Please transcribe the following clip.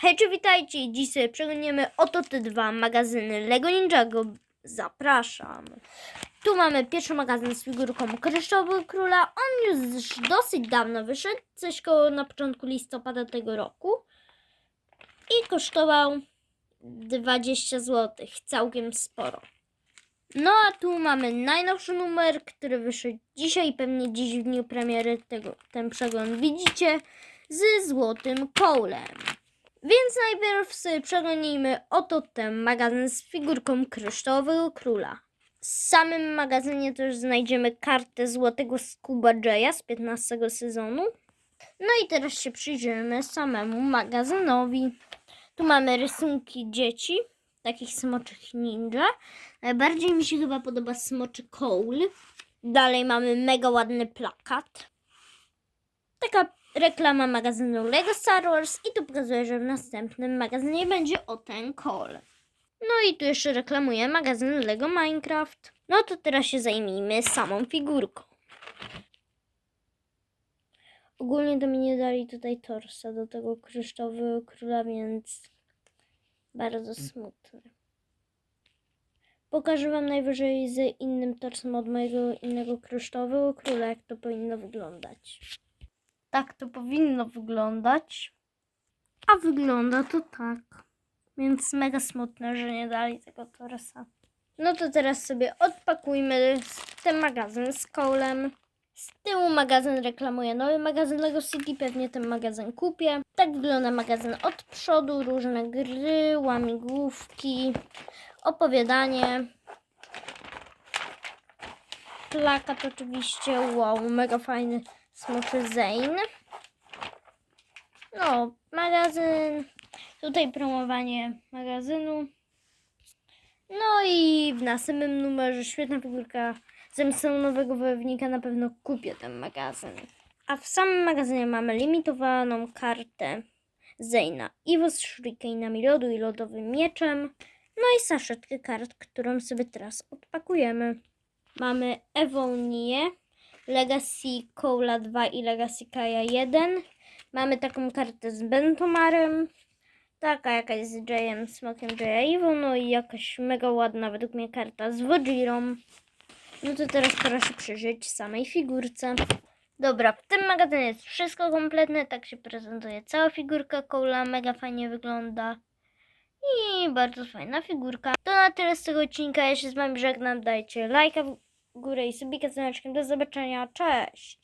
Hej, czy witajcie! Dziś sobie przeglądniemy oto te dwa magazyny Lego Ninjago. Zapraszam. Tu mamy pierwszy magazyn z figurką Kryształowego Króla. On już dosyć dawno wyszedł, coś koło na początku listopada tego roku. I kosztował 20 zł, całkiem sporo. No a tu mamy najnowszy numer, który wyszedł dzisiaj pewnie dziś w dniu premiery tego, ten przegląd widzicie z złotym kołlem. Więc najpierw sobie przeglądnijmy oto ten magazyn z figurką kryształowego króla. W samym magazynie też znajdziemy kartę złotego Scuba Jaya z 15 sezonu. No i teraz się przyjrzymy samemu magazynowi. Tu mamy rysunki dzieci, takich smoczych ninja. Najbardziej mi się chyba podoba smoczy koł. Dalej mamy mega ładny plakat. Taka reklama magazynu Lego Star Wars i tu pokazuje, że w następnym magazynie będzie o ten kol. No i tu jeszcze reklamuje magazyn Lego Minecraft. No to teraz się zajmijmy samą figurką. Ogólnie to mi nie dali tutaj torsa do tego kryształowego króla, więc bardzo smutne. Pokażę Wam najwyżej z innym torsem od mojego innego kryształowego króla, jak to powinno wyglądać. Tak to powinno wyglądać. A wygląda to tak. Więc mega smutne, że nie dali tego torsa. No to teraz sobie odpakujmy ten magazyn z kołem. Z tyłu magazyn reklamuje nowy magazyn Lego City, pewnie ten magazyn kupię. Tak wygląda magazyn od przodu, różne gry, łamigłówki, opowiadanie. Plakat oczywiście, wow, mega fajny smoczy Zane. No, magazyn, tutaj promowanie magazynu. No i w następnym numerze świetna figurka zemstą nowego wojownika na pewno kupię ten magazyn. A w samym magazynie mamy limitowaną kartę Zejna Iwo z shurikenami lodu i lodowym mieczem. No i saszetkę kart, którą sobie teraz odpakujemy. Mamy Ewonię, Legacy Cola 2 i Legacy Kaja 1. Mamy taką kartę z Bentomarem. Taka jakaś z Jayem, smokiem Jaya Iwo. No i jakaś mega ładna według mnie karta z Wojirą. No to teraz pora się przyjrzeć samej figurce. Dobra, w tym magazynie jest wszystko kompletne. Tak się prezentuje cała figurka Cola. Mega fajnie wygląda. I bardzo fajna figurka. To na tyle z tego odcinka. Ja się z wami żegnam. Dajcie lajka górę i subika z. Do zobaczenia. Cześć!